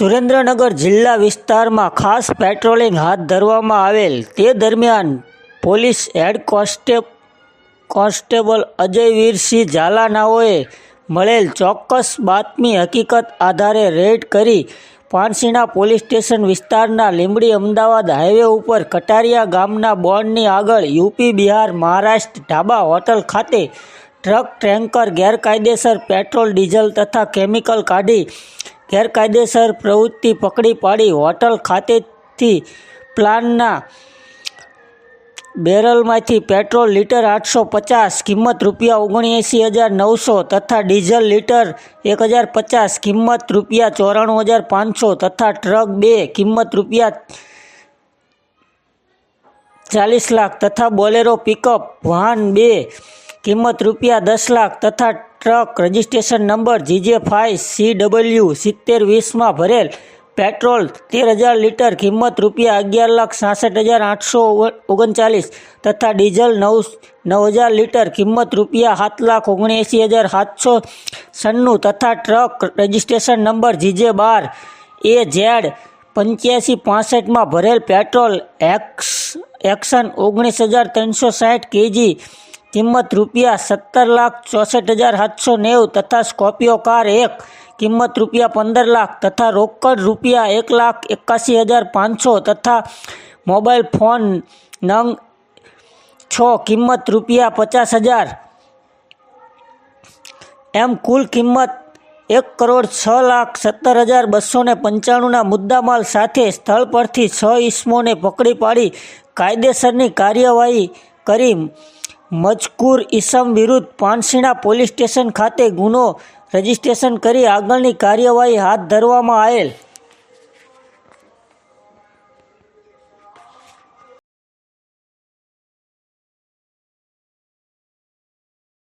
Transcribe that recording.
સુરેન્દ્રનગર જિલ્લા વિસ્તારમાં ખાસ પેટ્રોલિંગ હાથ ધરવામાં આવેલ તે દરમિયાન પોલીસ હેડ કોન્સ્ટેબ, કોન્સ્ટેબલ અજયવીરસિંહ ઝાલાનાઓએ મળેલ ચોક્કસ બાતમી હકીકત આધારે રેડ કરી પાનસીણા પોલીસ સ્ટેશન વિસ્તારના લીંબડી અમદાવાદ હાઈવે ઉપર કટારિયા ગામના બોર્ડની આગળ યુપી, બિહાર, મહારાષ્ટ્ર ઢાબા હોટલ ખાતે ટ્રક ટેન્કર ગેરકાયદેસર પેટ્રોલ, ડીઝલ તથા કેમિકલ કાઢી ગેરકાયદેસર પ્રવૃત્તિ પકડી પાડી હોટલ ખાતેથી પ્લાનના બેરલમાંથી પેટ્રોલ લીટર આઠસો પચાસ, કિંમત રૂપિયા ઓગણએંસી હજાર નવસો તથા ડીઝલ લીટર એક હજાર પચાસ, કિંમત રૂપિયા ચોરાણું હજાર પાંચસો તથા ટ્રક બે, કિંમત રૂપિયા ચાલીસ લાખ તથા બોલેરો પિકઅપ, વાહન બે, કિંમત રૂપિયા દસ લાખ તથા truck registration number GJ five C W સિત્તેર વીસમાં ભરેલ પેટ્રોલ તેર હજાર લીટર કિંમત રૂપિયા અગિયાર લાખ સાસઠ હજાર આઠસો ઓગણચાલીસ તથા ડીઝલ નવ નવ હજાર લીટર કિંમત રૂપિયા સાત લાખ ઓગણએંસી હજાર સાતસો સન્નું તથા ટ્રક રજિસ્ટ્રેશન નંબર જીજે બાર એ ઝેડ પંચ્યાસી પાસઠમાં ભરેલ પેટ્રોલ એક્સ એક્શન ઓગણીસ હજાર ત્રણસો સાઠ કેજી કિંમત રૂપિયા સત્તર લાખ ચોસઠ હજાર સાતસો નેવું તથા સ્કોર્પિયો કાર એક, કિંમત રૂપિયા પંદર લાખ તથા રોકડ રૂપિયા એક લાખ એકાસી હજાર પાંચસો તથા મોબાઈલ ફોન નંગ છ, કિંમત રૂપિયા પચાસ હજાર. એમ કુલ કિંમત એક કરોડ છ લાખ સત્તર હજાર બસો ને પંચાણુંના મુદ્દામાલ સાથે સ્થળ પરથી છ ઈસમોને પકડી પાડી કાયદેસરની કાર્યવાહી કરી મજકૂર ઈસમ વિરુદ્ધ પાનસીણા પોલીસ સ્ટેશન ખાતે ગુનો રજીસ્ટ્રેશન કરી આગળની કાર્યવાહી હાથ ધરવામાં આવેલ.